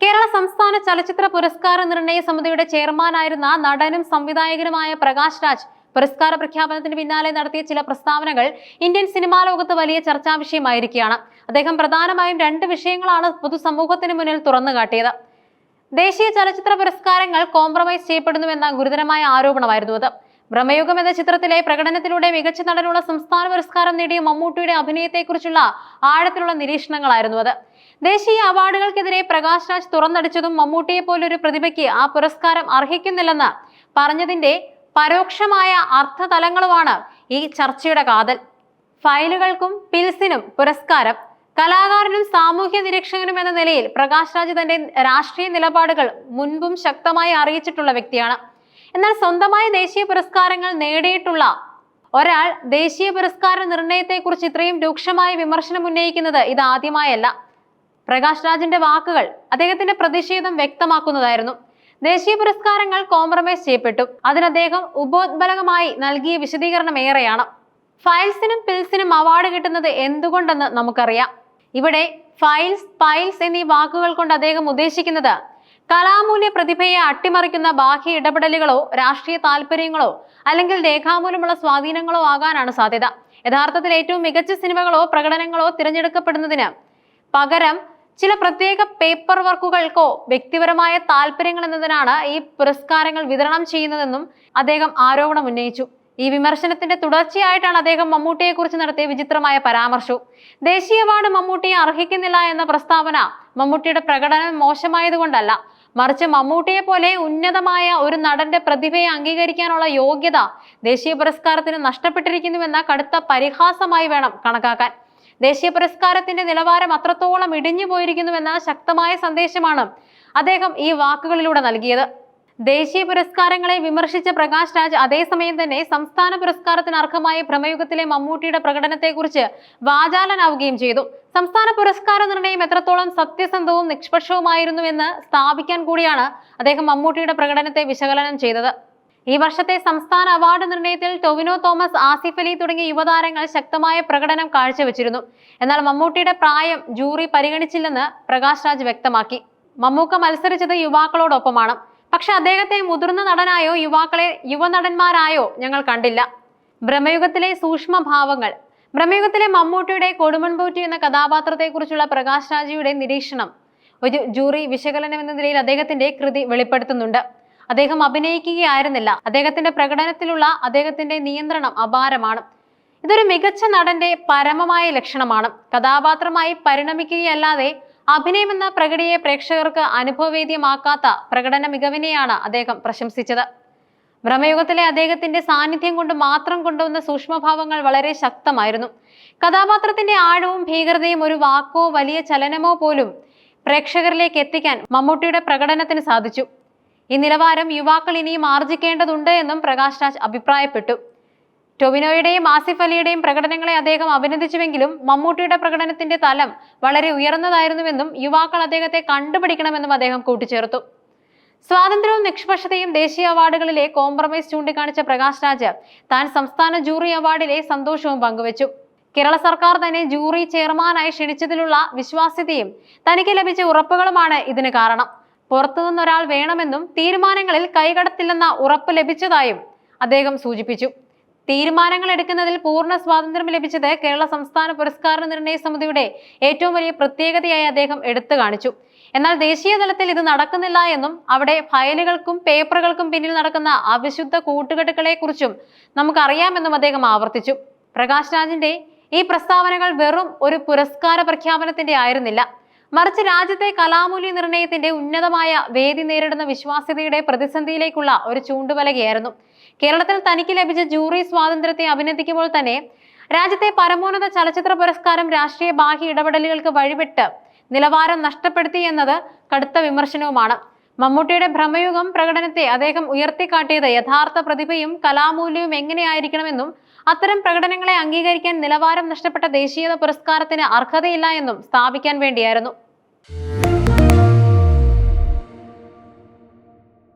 കേരള സംസ്ഥാന ചലച്ചിത്ര പുരസ്കാര നിർണയ സമിതിയുടെ ചെയർമാനായിരുന്ന നടനും സംവിധായകനുമായ പ്രകാശ് രാജ് പുരസ്കാര പ്രഖ്യാപനത്തിന് പിന്നാലെ നടത്തിയ ചില പ്രസ്താവനകൾ ഇന്ത്യൻ സിനിമാ ലോകത്ത് വലിയ ചർച്ചാ വിഷയമായിരിക്കുകയാണ്. അദ്ദേഹം പ്രധാനമായും രണ്ട് വിഷയങ്ങളാണ് പൊതുസമൂഹത്തിന് മുന്നിൽ തുറന്നു കാട്ടിയത്. ദേശീയ ചലച്ചിത്ര പുരസ്കാരങ്ങൾ കോംപ്രമൈസ് ചെയ്യപ്പെടുന്നുവെന്ന ഗുരുതരമായ ആരോപണമായിരുന്നു അത്. ഭ്രമയുഗം എന്ന ചിത്രത്തിലെ പ്രകടനത്തിലൂടെ മികച്ച നടനുള്ള സംസ്ഥാന പുരസ്കാരം നേടിയ മമ്മൂട്ടിയുടെ അഭിനയത്തെക്കുറിച്ചുള്ള ആഴത്തിലുള്ള നിരീക്ഷണങ്ങളായിരുന്നു അത്. ദേശീയ അവാർഡുകൾക്കെതിരെ പ്രകാശ് രാജ് തുറന്നടിച്ചതും മമ്മൂട്ടിയെ പോലൊരു പ്രതിഭയ്ക്ക് ആ പുരസ്കാരം അർഹിക്കുന്നില്ലെന്ന് പറഞ്ഞതിന്റെ പരോക്ഷമായ അർത്ഥതലങ്ങളുമാണ് ഈ ചർച്ചയുടെ കാതൽ. ഫയലുകൾക്കും പിൽസിനും പുരസ്കാരം കലാകാരനും സാമൂഹ്യ നിരീക്ഷകനും എന്ന നിലയിൽ പ്രകാശ് രാജ് തന്റെ രാഷ്ട്രീയ നിലപാടുകൾ മുൻപും ശക്തമായി അറിയിച്ചിട്ടുള്ള വ്യക്തിയാണ്. എന്നാൽ സ്വന്തമായ ദേശീയ പുരസ്കാരങ്ങൾ നേടിയിട്ടുള്ള ഒരാൾ ദേശീയ പുരസ്കാര നിർണയത്തെക്കുറിച്ച് ഇത്രയും രൂക്ഷമായ വിമർശനം ഉന്നയിക്കുന്നത് ഇത് ആദ്യമായല്ല. പ്രകാശ് രാജിന്റെ വാക്കുകൾ അദ്ദേഹത്തിന്റെ പ്രതിഷേധം വ്യക്തമാക്കുന്നതായിരുന്നു. ദേശീയ പുരസ്കാരങ്ങൾ കോംപ്രമൈസ് ചെയ്യപ്പെട്ടു. അതിന് അദ്ദേഹം ഉപോത്ബലകമായി നൽകിയ വിശദീകരണം ഏറെയാണ്. ഫയൽസിനും പിൽസിനും അവാർഡ് കിട്ടുന്നത് എന്തുകൊണ്ടെന്ന് നമുക്കറിയാം. ഇവിടെ ഫയൽസ് പൈൽസ് എന്നീ വാക്കുകൾ കൊണ്ട് അദ്ദേഹം ഉദ്ദേശിക്കുന്നത് കലാമൂല്യ പ്രതിഭയെ അട്ടിമറിക്കുന്ന ബാഹ്യ ഇടപെടലുകളോ രാഷ്ട്രീയ താല്പര്യങ്ങളോ അല്ലെങ്കിൽ രേഖാമൂലമുള്ള സ്വാധീനങ്ങളോ ആകാനാണ് സാധ്യത. യഥാർത്ഥത്തിൽ ഏറ്റവും മികച്ച സിനിമകളോ പ്രകടനങ്ങളോ തിരഞ്ഞെടുക്കപ്പെടുന്നതിന് പകരം ചില പ്രത്യേക പേപ്പർ വർക്കുകൾക്കോ വ്യക്തിപരമായ താല്പര്യങ്ങൾ എന്നതിനാണ് ഈ പുരസ്കാരങ്ങൾ വിതരണം ചെയ്യുന്നതെന്നും അദ്ദേഹം ആരോപണം ഉന്നയിച്ചു. ഈ വിമർശനത്തിന്റെ തുടർച്ചയായിട്ടാണ് അദ്ദേഹം മമ്മൂട്ടിയെ കുറിച്ച് നടത്തിയ വിചിത്രമായ പരാമർശവും. ദേശീയ അവാർഡ് മമ്മൂട്ടിയെ അർഹിക്കുന്നില്ല എന്ന പ്രസ്താവന മമ്മൂട്ടിയുടെ പ്രകടനം മോശമായതുകൊണ്ടല്ല മറിച്ച് മമ്മൂട്ടിയെ പോലെ ഉന്നതമായ ഒരു നടന്റെ പ്രതിഭയെ അംഗീകരിക്കാനുള്ള യോഗ്യത ദേശീയ പുരസ്കാരത്തിന് നഷ്ടപ്പെട്ടിരിക്കുന്നുവെന്ന കടുത്ത പരിഹാസമായി വേണം കണക്കാക്കാൻ. ദേശീയ പുരസ്കാരത്തിന്റെ നിലവാരം അത്രത്തോളം ഇടിഞ്ഞു പോയിരിക്കുന്നുവെന്ന ശക്തമായ സന്ദേശമാണ് അദ്ദേഹം ഈ വാക്കുകളിലൂടെ നൽകിയത്. ദേശീയ പുരസ്കാരങ്ങളെ വിമർശിച്ച പ്രകാശ് രാജ് അതേസമയം തന്നെ സംസ്ഥാന പുരസ്കാരത്തിന് അർഹമായ ഭ്രമയുഗത്തിലെ മമ്മൂട്ടിയുടെ പ്രകടനത്തെക്കുറിച്ച് വാചാലനാവുകയും ചെയ്തു. സംസ്ഥാന പുരസ്കാര നിർണയം എത്രത്തോളം സത്യസന്ധവും നിഷ്പക്ഷവുമായിരുന്നുവെന്ന് സ്ഥാപിക്കാൻ കൂടിയാണ് അദ്ദേഹം മമ്മൂട്ടിയുടെ പ്രകടനത്തെ വിശകലനം ചെയ്തത്. ഈ വർഷത്തെ സംസ്ഥാന അവാർഡ് നിർണയത്തിൽ ടൊവിനോ തോമസ് ആസിഫ് അലി തുടങ്ങിയ യുവതാരങ്ങൾ ശക്തമായ പ്രകടനം കാഴ്ചവെച്ചിരുന്നു. എന്നാൽ മമ്മൂട്ടിയുടെ പ്രായം ജൂറി പരിഗണിച്ചില്ലെന്ന് പ്രകാശ് രാജ് വ്യക്തമാക്കി. മമ്മൂക്ക മത്സരിച്ചത് യുവാക്കളോടൊപ്പമാണ്. പക്ഷെ അദ്ദേഹത്തെ മുതിർന്ന നടനായോ യുവാക്കളെ യുവനടന്മാരായോ ഞങ്ങൾ കണ്ടില്ല. ഭ്രമയുഗത്തിലെ സൂക്ഷ്മഭാവങ്ങൾ ബ്രഹ്മയുഗത്തിലെ മമ്മൂട്ടിയുടെ കൊടുമൺപോറ്റി എന്ന കഥാപാത്രത്തെക്കുറിച്ചുള്ള പ്രകാശ് രാജിയുടെ നിരീക്ഷണം ഒരു ജൂറി വിശകലനം എന്ന നിലയിൽ അദ്ദേഹത്തിന്റെ കൃതി വെളിപ്പെടുത്തുന്നുണ്ട്. അദ്ദേഹം അഭിനയിക്കുകയായിരുന്നില്ല. അദ്ദേഹത്തിന്റെ പ്രകടനത്തിലുള്ള അദ്ദേഹത്തിന്റെ നിയന്ത്രണം അപാരമാണ്. ഇതൊരു മികച്ച നടന്റെ പരമമായ ലക്ഷണമാണ്. കഥാപാത്രമായി പരിണമിക്കുകയല്ലാതെ അഭിനയമെന്ന പ്രകടിയെ പ്രേക്ഷകർക്ക് അനുഭവവേദ്യമാക്കാത്ത പ്രകടന മികവിനെയാണ് അദ്ദേഹം പ്രശംസിച്ചത്. ഭ്രമയുഗത്തിലെ അദ്ദേഹത്തിന്റെ സാന്നിധ്യം കൊണ്ട് മാത്രം കൊണ്ടുവന്ന സൂക്ഷ്മഭാവങ്ങൾ വളരെ ശക്തമായിരുന്നു. കഥാപാത്രത്തിന്റെ ആഴവും ഭീകരതയും ഒരു വാക്കോ വലിയ ചലനമോ പോലും പ്രേക്ഷകരിലേക്ക് എത്തിക്കാൻ മമ്മൂട്ടിയുടെ പ്രകടനത്തിന് സാധിച്ചു. ഈ നിലവാരം യുവാക്കൾ ഇനിയും ആർജിക്കേണ്ടതുണ്ട് എന്നും പ്രകാശ് രാജ് അഭിപ്രായപ്പെട്ടു. ടൊവിനോയുടെയും ആസിഫ് അലിയുടെയും പ്രകടനങ്ങളെ അദ്ദേഹം അഭിനന്ദിച്ചുവെങ്കിലും മമ്മൂട്ടിയുടെ പ്രകടനത്തിന്റെ തലം വളരെ ഉയർന്നതായിരുന്നുവെന്നും യുവാക്കൾ അദ്ദേഹത്തെ കണ്ടുപിടിക്കണമെന്നും അദ്ദേഹം കൂട്ടിച്ചേർത്തു. സ്വാതന്ത്ര്യവും നിഷ്പക്ഷതയും ദേശീയ അവാർഡുകളിലെ കോംപ്രമൈസ് ചൂണ്ടിക്കാണിച്ച പ്രകാശ് രാജ് താൻ സംസ്ഥാന ജൂറി അവാർഡിലെ സന്തോഷവും പങ്കുവച്ചു. കേരള സർക്കാർ തന്നെ ജൂറി ചെയർമാനായി ക്ഷണിച്ചതിലുള്ള വിശ്വാസ്യതയും തനിക്ക് ലഭിച്ച ഉറപ്പുകളുമാണ് ഇതിന് കാരണം. പുറത്തുനിന്നൊരാൾ വേണമെന്നും തീരുമാനങ്ങളിൽ കൈകടത്തില്ലെന്ന ഉറപ്പ് ലഭിച്ചതായും അദ്ദേഹം സൂചിപ്പിച്ചു. തീരുമാനങ്ങൾ എടുക്കുന്നതിൽ പൂർണ സ്വാതന്ത്ര്യം ലഭിച്ചത് കേരള സംസ്ഥാന പുരസ്കാര നിർണയ സമിതിയുടെ ഏറ്റവും വലിയ പ്രത്യേകതയായി അദ്ദേഹം എടുത്തു കാണിച്ചു. എന്നാൽ ദേശീയ തലത്തിൽ ഇത് നടക്കുന്നില്ല എന്നും അവിടെ ഫയലുകൾക്കും പേപ്പറുകൾക്കും പിന്നിൽ നടക്കുന്ന അവിശുദ്ധ കൂട്ടുകെട്ടുകളെ കുറിച്ചും നമുക്കറിയാമെന്നും അദ്ദേഹം ആവർത്തിച്ചു. പ്രകാശ് രാജിന്റെ ഈ പ്രസ്താവനകൾ വെറും ഒരു പുരസ്കാര പ്രഖ്യാപനത്തിന്റെ ആയിരുന്നില്ല. മറിച്ച് രാജ്യത്തെ കലാമൂല്യ നിർണയത്തിന്റെ ഉന്നതമായ വേദി നേരിടുന്ന വിശ്വാസ്യതയുടെ പ്രതിസന്ധിയിലേക്കുള്ള ഒരു ചൂണ്ടുവലകയായിരുന്നു. കേരളത്തിൽ തനിക്ക് ലഭിച്ച ജൂറി സ്വാതന്ത്ര്യത്തെ അഭിനന്ദിക്കുമ്പോൾ തന്നെ രാജ്യത്തെ പരമോന്നത ചലച്ചിത്ര പുരസ്കാരം രാഷ്ട്രീയ ബാഹ്യ ഇടപെടലുകൾക്ക് വഴിവിട്ട് നിലവാരം നഷ്ടപ്പെടുത്തി എന്നത് കടുത്ത വിമർശനവുമാണ്. മമ്മൂട്ടിയുടെ ഭ്രമയുഗം പ്രകടനത്തെ അദ്ദേഹം ഉയർത്തിക്കാട്ടിയത് യഥാർത്ഥ പ്രതിഭയും കലാമൂല്യവും എങ്ങനെയായിരിക്കണമെന്നും അത്തരം പ്രകടനങ്ങളെ അംഗീകരിക്കാൻ നിലവാരം നഷ്ടപ്പെട്ട ദേശീയത പുരസ്കാരത്തിന് അർഹതയില്ല എന്നും സ്ഥാപിക്കാൻ വേണ്ടിയായിരുന്നു.